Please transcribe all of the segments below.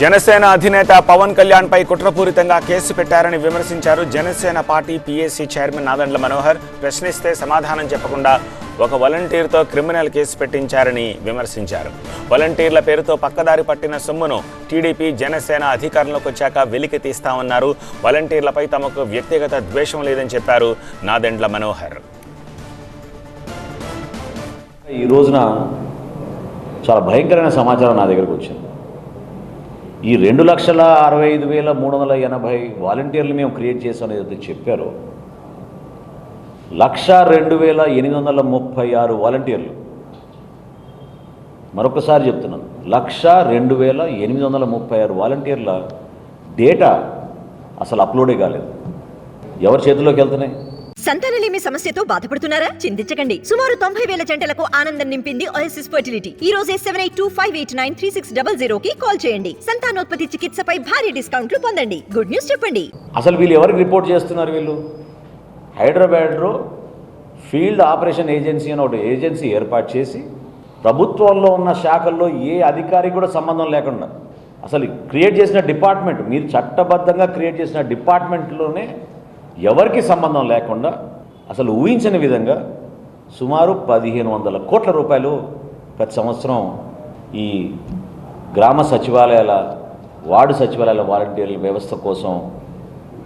జనసేన అధినేత పవన్ కళ్యాణ్ పై కుట్రపూరితంగా కేసు పెట్టారని విమర్శించారు Janasena party PSC chairman Nadendla Manohar. ప్రశ్నిస్తే సమాధానం చెప్పకుండా ఒక వాలంటీర్తో క్రిమినల్ కేసు పెట్టించారని విమర్శించారు. వాలంటీర్ల పేరుతో పక్కదారి పట్టిన సొమ్మును టీడీపీ జనసేన అధికారంలోకి వచ్చాక వెలికి తీస్తామన్నారు. వాలంటీర్లపై తమకు వ్యక్తిగత ద్వేషం లేదని చెప్పారు నాదెండ్ల మనోహర్. ఈ రోజున చాలా భయంకరమైన సమాచారం నా దగ్గరకు వచ్చింది. ఈ రెండు లక్షల అరవై ఐదు వేల మూడు వందల ఎనభై వాలంటీర్లు మేము క్రియేట్ చేసాం ఏదైతే చెప్పారో. లక్ష రెండు వేల ఎనిమిది వందల ముప్పై ఆరు వాలంటీర్లు. మరొకసారి చెప్తున్నాను. లక్ష రెండు వేల ఎనిమిది వందల ముప్పై ఆరు వాలంటీర్ల డేటా అసలు అప్లోడే కాలేదు. ఎవరి చేతిలోకి వెళ్తున్నాయి? సంతానలేమి సమస్యతో బాధపడుతున్నారా? చింతించకండి. సుమారు తొంభై వేల జంటలకు ఆనందం నింపింది ఓఎస్ఎస్ ఫర్టిలిటీ ఈ రోజే seven eight two five eight nine three six double zero కి కాల్ చేయండి. సంతానోత్పత్తి చికిత్సపై భారీ డిస్కౌంట్లు పొందండి. గుడ్ న్యూస్ చెప్పండి. అసలు వీళ్ళు ఎవరికి రిపోర్ట్ చేస్తున్నారు వీళ్ళు? హైదరాబాద్లో ఫీల్డ్ ఆపరేషన్ ఏజెన్సీ అని ఒకటి ఏజెన్సీ ఏర్పాటు చేసి ప్రభుత్వంలో ఉన్న శాఖల్లో ఏ అధికారికి కూడా సంబంధం లేకుండా అసలు క్రియేట్ చేసిన డిపార్ట్మెంట్ మీరు చట్టబద్ధంగా క్రియేట్ చేసిన డిపార్ట్మెంట్లోనే ఎవరికి సంబంధం లేకుండా అసలు ఊహించని విధంగా సుమారు పదిహేను వందల కోట్ల రూపాయలు ప్రతి సంవత్సరం ఈ గ్రామ సచివాలయాల వార్డు సచివాలయాల వాలంటీర్ల వ్యవస్థ కోసం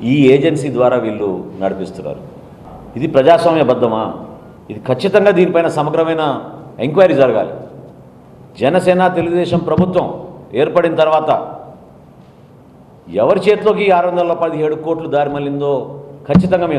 ఈ ఏజెన్సీ ద్వారా వీళ్ళు నడిపిస్తున్నారు. ఇది ప్రజాస్వామ్యబద్ధమా? ఇది ఖచ్చితంగా దీనిపైన సమగ్రమైన ఎంక్వైరీ జరగాలి. జనసేన తెలుగుదేశం ప్రభుత్వం ఏర్పడిన తర్వాత ఎవరి చేతిలోకి ఆరు వందల పదిహేడు కోట్లు దారి మళ్ళిందో ఖచ్చితంగా మేము